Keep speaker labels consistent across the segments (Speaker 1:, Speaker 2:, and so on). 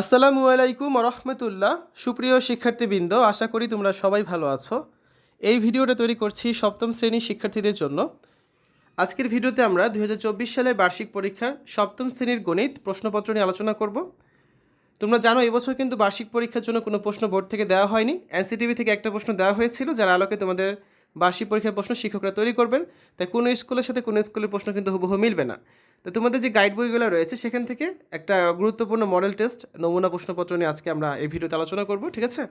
Speaker 1: আসসালামু আলাইকুম রহমতুল্লাহ। সুপ্রিয় শিক্ষার্থীবৃন্দ, আশা করি তোমরা সবাই ভালো আছো। এই ভিডিওটা তৈরি করছি সপ্তম শ্রেণির শিক্ষার্থীদের জন্য। আজকের ভিডিওতে আমরা দু হাজার চব্বিশ সালের বার্ষিক পরীক্ষার সপ্তম শ্রেণির গণিত প্রশ্নপত্র নিয়ে আলোচনা করব। তোমরা জানো, এবছর কিন্তু বার্ষিক পরীক্ষার জন্য কোনো প্রশ্ন বোর্ড থেকে দেওয়া হয়নি। এনসিটিভি থেকে একটা প্রশ্ন দেওয়া হয়েছিল, যার আলোকে তোমাদের বার্ষিক পরীক্ষার প্রশ্ন শিক্ষকরা তৈরি করবেন। তাই কোনো স্কুলের সাথে কোনো স্কুলের প্রশ্ন কিন্তু হুবহু মিলবে না। তো তোমাদের যে গাইড বইগুলো রয়েছে, সেখান থেকে একটা গুরুত্বপূর্ণ মডেল টেস্ট নমুনা প্রশ্নপত্র নিয়ে আজকে আমরা এই ভিডিওতে আলোচনা করব, ঠিক আছে?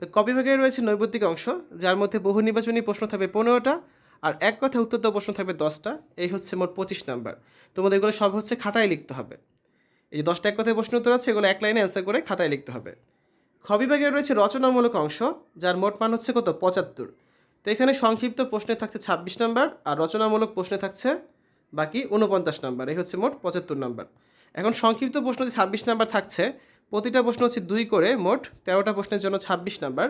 Speaker 1: তো কপি ভাগে রয়েছে নৈবত্তিক অংশ, যার মধ্যে বহু নির্বাচনী প্রশ্ন থাকবে পনেরোটা আর এক কথায় উত্তর দেওয়া প্রশ্ন থাকবে দশটা। এই হচ্ছে মোট পঁচিশ নাম্বার তোমাদের এগুলো সব হচ্ছে খাতায় লিখতে হবে। এই যে দশটা এক কথায় প্রশ্ন উত্তর আছে, এগুলো এক লাইনে অ্যান্সার করে খাতায় লিখতে হবে। খ বিভাগে রয়েছে রচনামূলক অংশ, যার মোট মান হচ্ছে কত? পঁচাত্তর। তো এখানে সংক্ষিপ্ত প্রশ্নে থাকছে ছাব্বিশ নাম্বার আর রচনামূলক প্রশ্নে থাকছে বাকি উনপঞ্চাশ নাম্বার, এই হচ্ছে মোট পঁচাত্তর নাম্বার। এখন সংক্ষিপ্ত প্রশ্ন যে ছাব্বিশ নাম্বার থাকছে, প্রতিটা প্রশ্ন হচ্ছে দুই করে, মোট তেরোটা প্রশ্নের জন্য ছাব্বিশ নাম্বার।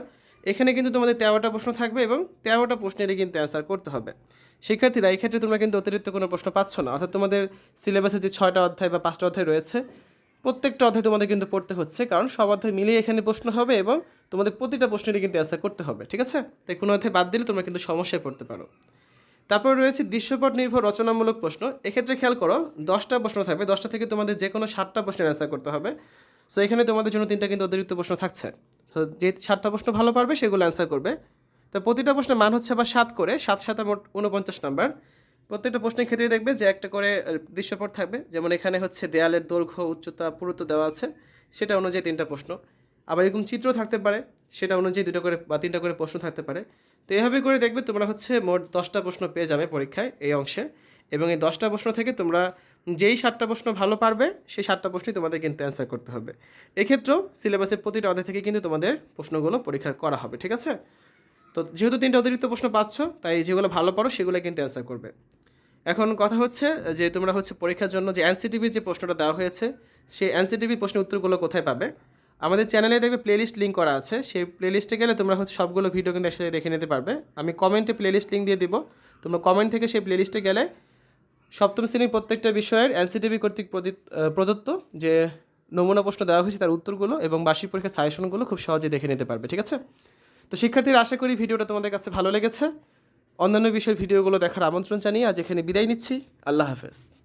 Speaker 1: এখানে কিন্তু তোমাদের তেরোটা প্রশ্ন থাকবে এবং তেরোটা প্রশ্নেরই কিন্তু অ্যান্সার করতে হবে। শিক্ষার্থীরা, এই ক্ষেত্রে তোমরা কিন্তু অতিরিক্ত কোনো প্রশ্ন পাচ্ছ না। অর্থাৎ তোমাদের সিলেবাসে যে ছয়টা অধ্যায় বা পাঁচটা অধ্যায় রয়েছে, প্রত্যেকটা অধ্যায় তোমাদের কিন্তু পড়তে হচ্ছে, কারণ সব অধ্যায় মিলিয়ে এখানে প্রশ্ন হবে এবং তোমাদের প্রতিটা প্রশ্নেরই কিন্তু অ্যান্সার করতে হবে, ঠিক আছে? তাই কোনো অধ্যায় বাদ দিলে তোমরা কিন্তু সমস্যায় পড়তে পারো। তারপর রয়েছে দৃশ্যপট নির্ভর রচনামূলক প্রশ্ন। এক্ষেত্রে খেয়াল করো, দশটা প্রশ্ন থাকবে। দশটা থেকে তোমাদের যে কোনো সাতটা প্রশ্নের অ্যান্সার করতে হবে। সো এখানে তোমাদের জন্য তিনটা কিন্তু অতিরিক্ত প্রশ্ন থাকছে। তো যে সাতটা প্রশ্ন ভালো পারবে, সেগুলো অ্যান্সার করবে। তো প্রতিটা প্রশ্নের মান হচ্ছে আবার সাত করে, সাত সাথে মোট উনপঞ্চাশ নাম্বার। প্রত্যেকটা প্রশ্নের ক্ষেত্রে দেখবে যে একটা করে দৃশ্যপট থাকবে। যেমন এখানে হচ্ছে দেয়ালের দৈর্ঘ্য, উচ্চতা, পুরুত্ব দেওয়া আছে। সেটা অনুযায়ী তিনটা প্রশ্ন। আবার এরকম চিত্র থাকতে পারে। সেটা অনুযায়ী দুটো করে বা তিনটা করে প্রশ্ন থাকতে পারে। তো এভাবে করে দেখবে তোমরা হচ্ছে মোট দশটা প্রশ্ন পেয়ে যাবে পরীক্ষায় এই অংশে। এবং এই দশটা প্রশ্ন থেকে তোমরা যেই সাতটা প্রশ্ন ভালো পারবে, সেই সাতটা প্রশ্নই তোমাদের কিন্তু অ্যান্সার করতে হবে। এক্ষেত্রেও সিলেবাসের প্রতিটা অধ্যায় থেকে কিন্তু তোমাদের প্রশ্নগুলো পরীক্ষা করা হবে, ঠিক আছে? তো যেহেতু তিনটা অতিরিক্ত প্রশ্ন পাচ্ছ, তাই যেগুলো ভালো পারো, সেগুলো কিন্তু অ্যান্সার করবে। এখন কথা হচ্ছে যে তোমরা হচ্ছে পরীক্ষার জন্য যে এনসিটিভির যে প্রশ্নটা দেওয়া হয়েছে, সেই এনসিটিভি প্রশ্নের উত্তরগুলো কোথায় পাবে? আমাদের চ্যানেলে দেখবে প্লেলিস্ট লিঙ্ক করা আছে। সেই প্লেলিস্টে গেলে তোমরা হচ্ছে সবগুলো ভিডিও কিন্তু একসাথে দেখে নিতে পারবে। আমি কমেন্টে প্লেলিস্ট লিঙ্ক দিয়ে দিব। তোমরা কমেন্ট থেকে সেই প্লেলিস্টে গেলে সপ্তম শ্রেণির প্রত্যেকটা বিষয়ের এনসিটিভি কর্তৃক প্রদিত- প্রদত্ত যে নমুনা প্রশ্ন দেওয়া হয়েছে, তার উত্তরগুলো এবং বার্ষিক পরীক্ষার সাজেশনগুলো খুব সহজে দেখে নিতে পারবে, ঠিক আছে? তো শিক্ষার্থীরা, আশা করি ভিডিওটা তোমাদের কাছে ভালো লেগেছে। অন্যান্য বিষয়ের ভিডিওগুলো দেখার আমন্ত্রণ জানিয়ে আজ এখানে বিদায় নিচ্ছি। আল্লাহ হাফেজ।